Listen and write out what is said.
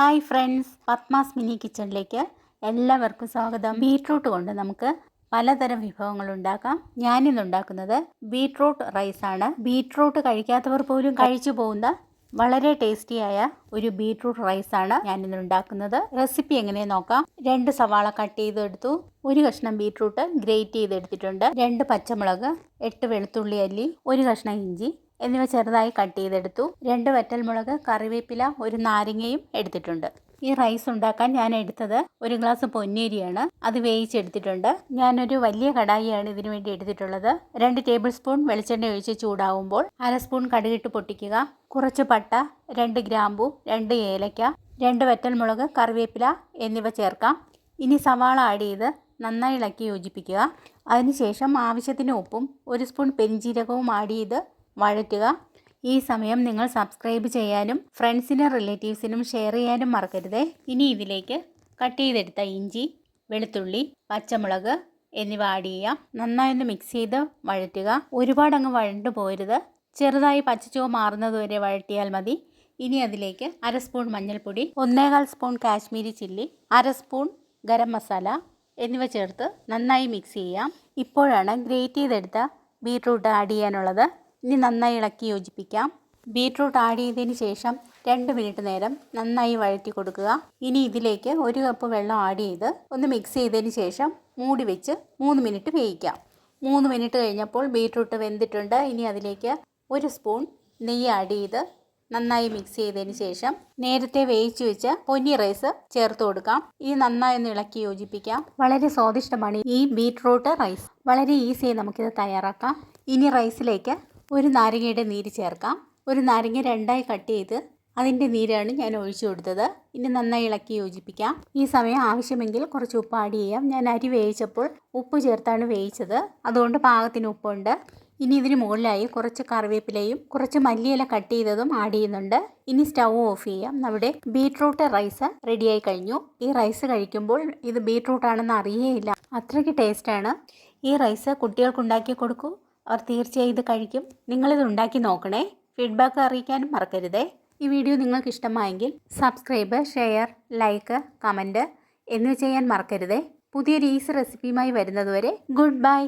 Hi friends Padmas mini കിച്ചണിലേക്ക് എല്ലാവർക്കും സ്വാഗതം. ബീട്രൂട്ട് കൊണ്ട് നമുക്ക് പലതരം വിഭവങ്ങൾ ഉണ്ടാക്കാം. ഞാനിന്ന് ഉണ്ടാക്കുന്നത് ബീട്രൂട്ട് റൈസാണ് ബീട്രൂട്ട് കഴിക്കാത്തവർ പോലും കഴിച്ചു പോകുന്ന വളരെ ടേസ്റ്റിയായ ഒരു ബീട്രൂട്ട് റൈസാണ് ഞാനിന്ന് ഉണ്ടാക്കുന്നത്. റെസിപ്പി എങ്ങനെ നോക്കാം? രണ്ട് സവാള കട്ട് ചെയ്തെടുത്തു. ഒരു കഷ്ണം ബീട്രൂട്ട് ഗ്രേറ്റ് ചെയ്തെടുത്തിട്ടുണ്ട്. രണ്ട് പച്ചമുളക് എട്ട് വെളുത്തുള്ളി അല്ലി ഒരു കഷ്ണം ഇഞ്ചി എന്നിവ ചെറുതായി കട്ട് ചെയ്തെടുത്തു. രണ്ട് വറ്റൽമുളക് കറിവേപ്പില ഒരു നാരങ്ങയും എടുത്തിട്ടുണ്ട്. ഈ റൈസ് ഉണ്ടാക്കാൻ ഞാൻ എടുത്തത് ഒരു ഗ്ലാസ് പൊന്നേരിയാണ്. അത് വേവിച്ചെടുത്തിട്ടുണ്ട്. ഞാനൊരു വലിയ കടായിയാണ് ഇതിനു വേണ്ടി എടുത്തിട്ടുള്ളത്. രണ്ട് ടേബിൾ സ്പൂൺ വെളിച്ചെണ്ണ ഒഴിച്ച് ചൂടാവുമ്പോൾ അര സ്പൂൺ കടുകിട്ട് പൊട്ടിക്കുക. കുറച്ച് പട്ട രണ്ട് ഗ്രാമ്പു രണ്ട് ഏലക്ക രണ്ട് വറ്റൽമുളക് കറിവേപ്പില എന്നിവ ചേർക്കാം. ഇനി സവാള ആഡ് ചെയ്ത് നന്നായി ഇളക്കി യോജിപ്പിക്കുക. അതിനുശേഷം ആവശ്യത്തിന് ഉപ്പും ഒരു സ്പൂൺ പെരിഞ്ജീരകവും ആഡ് ചെയ്ത് വഴറ്റുക ഈ സമയം നിങ്ങൾ സബ്സ്ക്രൈബ് ചെയ്യാനും ഫ്രണ്ട്സിനും റിലേറ്റീവ്സിനും ഷെയർ ചെയ്യാനും മറക്കരുത്. ഇനി ഇതിലേക്ക് കട്ട് ചെയ്തെടുത്ത ഇഞ്ചി വെളുത്തുള്ളി പച്ചമുളക് എന്നിവ ആഡ് ചെയ്യാം. നന്നായി ഒന്ന് മിക്സ് ചെയ്ത് വഴറ്റുക. ഒരുപാട് അങ്ങ് വഴണ്ടു പോരുത്. ചെറുതായി പച്ചച്ചുവ മാറുന്നതുവരെ വഴറ്റിയാൽ മതി. ഇനി അതിലേക്ക് അര സ്പൂൺ മഞ്ഞൾപ്പൊടി ഒന്നേകാൽ സ്പൂൺ കാശ്മീരി ചില്ലി അര സ്പൂൺ ഗരം മസാല എന്നിവ ചേർത്ത് നന്നായി മിക്സ് ചെയ്യാം. ഇപ്പോഴാണ് ഗ്രേറ്റ് ചെയ്തെടുത്ത ബീട്രൂട്ട് ആഡ് ചെയ്യാനുള്ളത്. ഇനി നന്നായി ഇളക്കി യോജിപ്പിക്കാം. ബീട്രൂട്ട് ആഡ് ചെയ്തതിന് ശേഷം രണ്ട് മിനിറ്റ് നേരം നന്നായി വഴറ്റി കൊടുക്കുക. ഇനി ഇതിലേക്ക് ഒരു കപ്പ് വെള്ളം ആഡ് ചെയ്ത് ഒന്ന് മിക്സ് ചെയ്തതിന് ശേഷം മൂടി വെച്ച് മൂന്ന് മിനിറ്റ് വേവിക്കാം. മൂന്ന് മിനിറ്റ് കഴിഞ്ഞപ്പോൾ ബീട്രൂട്ട് വെന്തിട്ടുണ്ട്. ഇനി അതിലേക്ക് ഒരു സ്പൂൺ നെയ്യ് ആഡ് ചെയ്ത് നന്നായി മിക്സ് ചെയ്തതിന് ശേഷം നേരത്തെ വേവിച്ചു വെച്ച പൊന്നി റൈസ് ചേർത്ത് കൊടുക്കാം. ഇനി നന്നായി ഒന്ന് ഇളക്കി യോജിപ്പിക്കാം. വളരെ സ്വാദിഷ്ടമാണ് ഈ ബീട്രൂട്ട് റൈസ്. വളരെ ഈസിയായി നമുക്കിത് തയ്യാറാക്കാം. ഇനി റൈസിലേക്ക് ഒരു നാരങ്ങയുടെ നീര് ചേർക്കാം. ഒരു നാരങ്ങ രണ്ടായി കട്ട് ചെയ്ത് അതിന്റെ നീരാണ് ഞാൻ ഒഴിച്ചു കൊടുത്തത്. ഇനി നന്നായി ഇളക്കി യോജിപ്പിക്കാം. ഈ സമയം ആവശ്യമെങ്കിൽ കുറച്ച് ഉപ്പ് ആഡ് ചെയ്യാം. ഞാൻ അരി വേവിച്ചപ്പോൾ ഉപ്പ് ചേർത്താണ് വേവിച്ചത്. അതുകൊണ്ട് പാകത്തിന് ഉപ്പുണ്ട്. ഇനി ഇതിന് മുകളിലായി കുറച്ച് കറിവേപ്പിലയും കുറച്ച് മല്ലിയില കട്ട് ചെയ്തതും ആഡ് ചെയ്യുന്നുണ്ട്. ഇനി സ്റ്റൗ ഓഫ് ചെയ്യാം. നമ്മുടെ ബീട്രൂട്ട് റൈസ് റെഡിയായി കഴിഞ്ഞു. ഈ റൈസ് കഴിക്കുമ്പോൾ ഇത് ബീട്രൂട്ടാണെന്ന് അറിയേയില്ല. അത്രയ്ക്ക് ടേസ്റ്റാണ്. ഈ റൈസ് കുട്ടികൾക്ക് ഉണ്ടാക്കി കൊടുക്കൂ അവർ തീർച്ചയായും ഇത് കഴിക്കും. നിങ്ങളിത് ഉണ്ടാക്കി നോക്കണേ. ഫീഡ്ബാക്ക് അറിയിക്കാനും മറക്കരുതേ. ഈ വീഡിയോ നിങ്ങൾക്ക് ഇഷ്ടമായെങ്കിൽ സബ്സ്ക്രൈബ് ഷെയർ ലൈക്ക് കമന്റ് എന്നിവ ചെയ്യാൻ മറക്കരുതേ. പുതിയൊരു ഈസി റെസിപ്പിയുമായി വരുന്നതുവരെ ഗുഡ് ബൈ